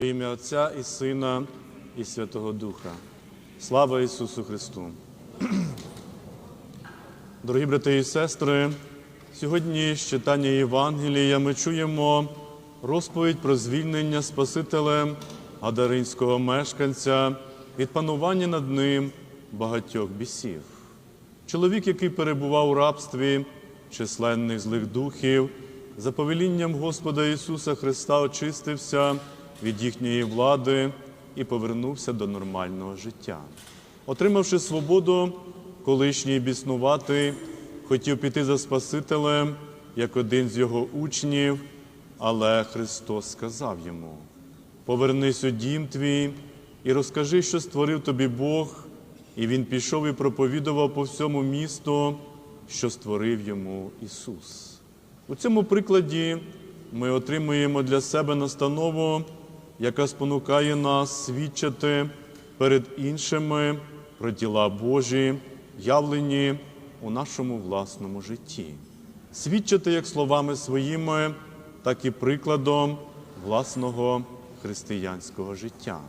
Ім'я Отця і Сина, і Святого Духа. Слава Ісусу Христу! Дорогі брати і сестри, сьогодні з читання Євангелія ми чуємо розповідь про звільнення Спасителем гадаринського мешканця від панування над ним багатьох бісів. Чоловік, який перебував у рабстві численних злих духів, за повелінням Господа Ісуса Христа очистився від їхньої влади і повернувся до нормального життя. Отримавши свободу, колишній біснуватий хотів піти за Спасителем, як один з його учнів, але Христос сказав йому: Повернись у дім твій і розкажи, що створив тобі Бог. І він пішов і проповідував по всьому місту, що створив йому Ісус. У цьому прикладі ми отримуємо для себе настанову, яка спонукає нас свідчити перед іншими про діла Божі, явлені у нашому власному житті. Свідчити як словами своїми, так і прикладом власного християнського життя.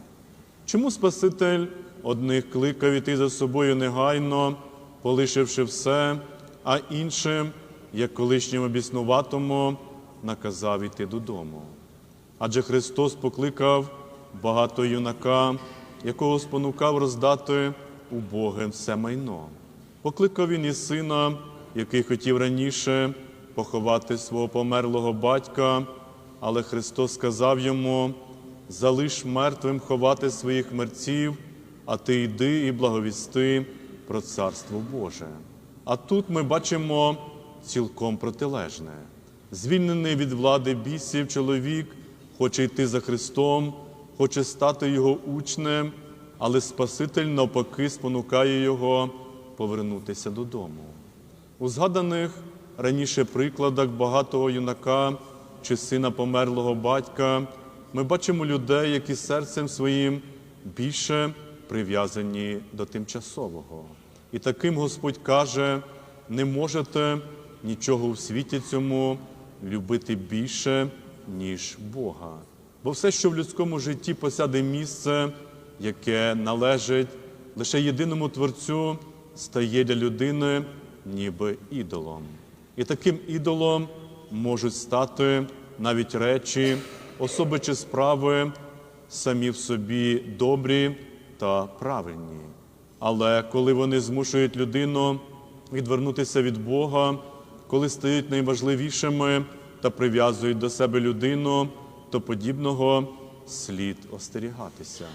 Чому Спаситель одних кликав іти за собою негайно, полишивши все, а іншим, як колишньому біснуватому, наказав іти додому? Адже Христос покликав багато юнака, якого спонукав роздати убогим все майно. Покликав він і сина, який хотів раніше поховати свого померлого батька, але Христос сказав йому: залиш мертвим ховати своїх мерців, а ти йди і благовісти про Царство Боже. А тут ми бачимо цілком протилежне. Звільнений від влади бісів чоловік хоче йти за Христом, хоче стати його учнем, але Спаситель навпаки спонукає його повернутися додому. У згаданих раніше прикладах багатого юнака чи сина померлого батька ми бачимо людей, які серцем своїм більше прив'язані до тимчасового. І таким Господь каже: не можете нічого у світі цьому любити більше, ніж Бога. Бо все, що в людському житті посяде місце, яке належить лише єдиному Творцю, стає для людини ніби ідолом. І таким ідолом можуть стати навіть речі, особи чи справи, самі в собі добрі та правильні. Але коли вони змушують людину відвернутися від Бога, коли стають найважливішими та прив'язують до себе людину, то подібного слід остерігатися.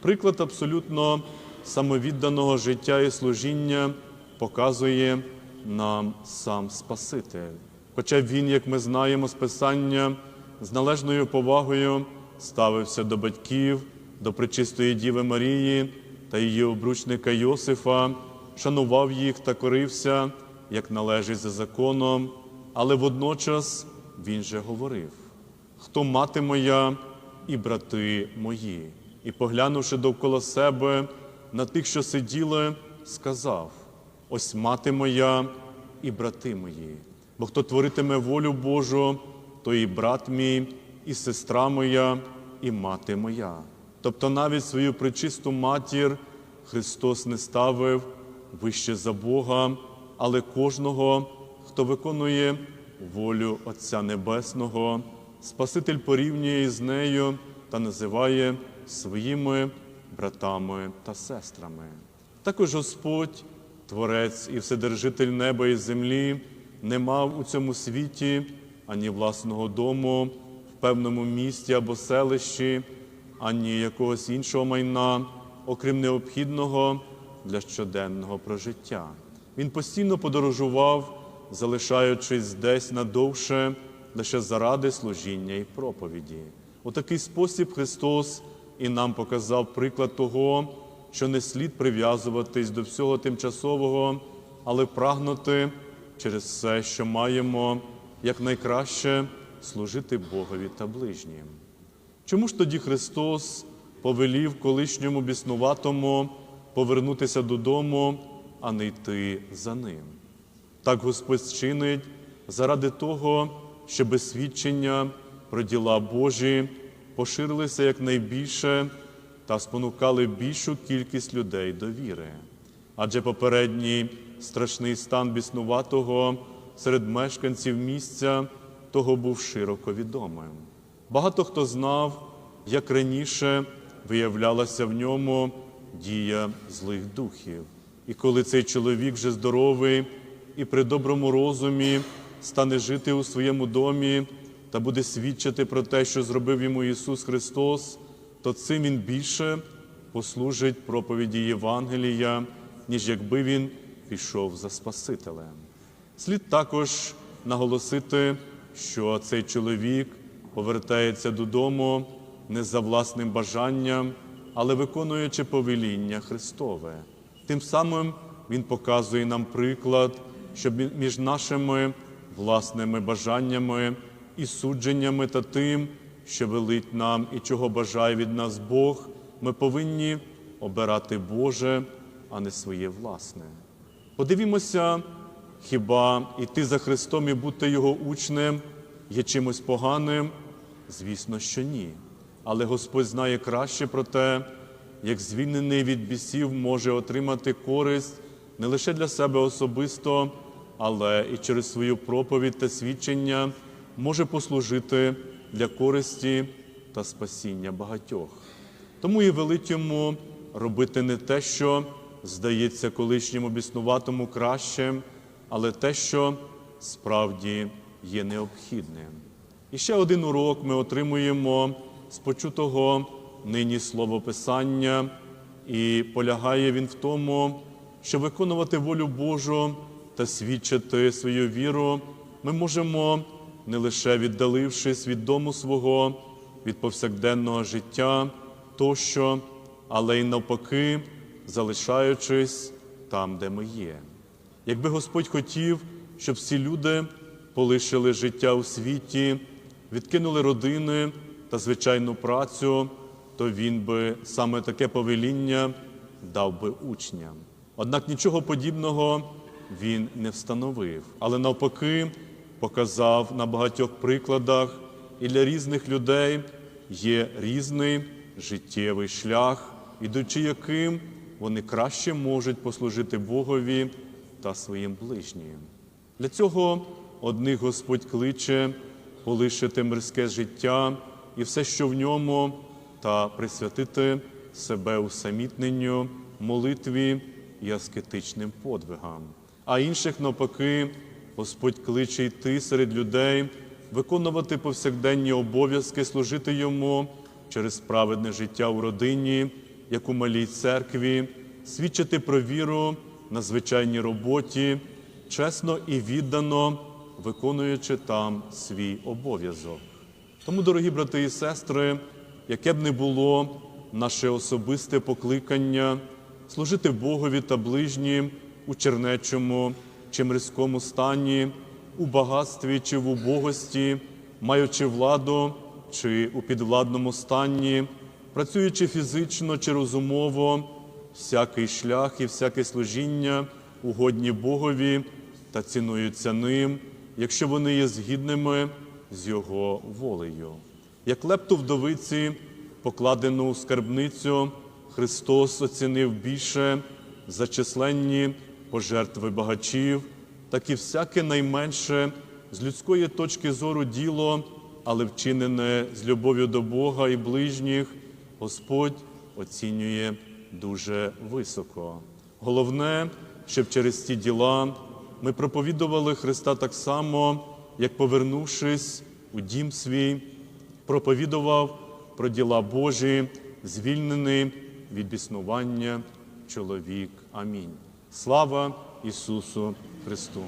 Приклад абсолютно самовідданого життя і служіння показує нам сам Спаситель. Хоча він, як ми знаємо з Писання, з належною повагою ставився до батьків, до пречистої Діви Марії та її обручника Йосифа, шанував їх та корився, як належить за законом, але водночас він же говорив: хто мати моя і брати мої, і, поглянувши довкола себе на тих, що сиділи, сказав: Ось мати моя і брати мої, бо хто творитиме волю Божу, то і брат мій, і сестра моя, і мати моя. Тобто навіть свою причисту матір Христос не ставив вище за Бога, але кожного, хто виконує волю Отця Небесного, Спаситель порівнює із нею та називає своїми братами та сестрами. Також Господь, Творець і Вседержитель неба і землі, не мав у цьому світі ані власного дому в певному місті або селищі, ані якогось іншого майна, окрім необхідного для щоденного прожиття. Він постійно подорожував, залишаючись десь надовше лише заради служіння і проповіді. У такий спосіб Христос і нам показав приклад того, що не слід прив'язуватись до всього тимчасового, але прагнути через все, що маємо, якнайкраще служити Богові та ближнім. Чому ж тоді Христос повелів колишньому біснуватому повернутися додому, а не йти за ним? Так Господь чинить заради того, щоб свідчення про діла Божі поширилися якнайбільше та спонукали більшу кількість людей до віри. Адже попередній страшний стан біснуватого серед мешканців місця того був широко відомим. Багато хто знав, як раніше виявлялася в ньому дія злих духів. І коли цей чоловік вже здоровий і при доброму розумі стане жити у своєму домі та буде свідчити про те, що зробив йому Ісус Христос, то цим він більше послужить проповіді Євангелія, ніж якби він пішов за Спасителем. Слід також наголосити, що цей чоловік повертається додому не за власним бажанням, але виконуючи повеління Христове. Тим самим Він показує нам приклад, що між нашими власними бажаннями і судженнями та тим, що велить нам і чого бажає від нас Бог, ми повинні обирати Боже, а не своє власне. Подивімося, хіба йти за Христом і бути Його учнем є чимось поганим? Звісно, що ні. Але Господь знає краще про те, як звільнений від бісів може отримати користь не лише для себе особисто, але і через свою проповідь та свідчення може послужити для користі та спасіння багатьох. Тому і велить робити не те, що здається колишньому біснуватому кращим, але те, що справді є необхідним. І ще один урок ми отримуємо з почутого нині словописання, і полягає він в тому, що виконувати волю Божу та свідчити свою віру ми можемо не лише віддалившись від дому свого, від повсякденного життя тощо, але й навпаки, залишаючись там, де ми є. Якби Господь хотів, щоб всі люди полишили життя у світі, відкинули родини та звичайну працю, то Він би саме таке повеління дав би учням. Однак нічого подібного він не встановив, але навпаки показав на багатьох прикладах, і для різних людей є різний життєвий шлях, ідучи яким вони краще можуть послужити Богові та своїм ближнім. Для цього одних Господь кличе полишити мирське життя і все, що в ньому, та присвятити себе усамітненню, молитві і аскетичним подвигам. А інших, навпаки, Господь кличе йти серед людей, виконувати повсякденні обов'язки, служити йому через праведне життя у родині, як у малій церкві, свідчити про віру на звичайній роботі, чесно і віддано виконуючи там свій обов'язок. Тому, дорогі брати і сестри, яке б не було наше особисте покликання служити Богові та ближнім у чернечому чи мирському стані, у багатстві чи в убогості, маючи владу чи у підвладному стані, працюючи фізично чи розумово, всякий шлях і всяке служіння угодні Богові та цінуються ним, якщо вони є згідними з Його волею. Як лепту вдовиці, покладену у скарбницю, Христос оцінив більше за численні пожертви багачів, так і всяке найменше з людської точки зору діло, але вчинене з любов'ю до Бога і ближніх, Господь оцінює дуже високо. Головне, щоб через ці діла ми проповідували Христа так само, як повернувшись у дім свій, проповідував про діла Божі, звільнений від існування чоловік. Амінь. Слава Ісусу Христу!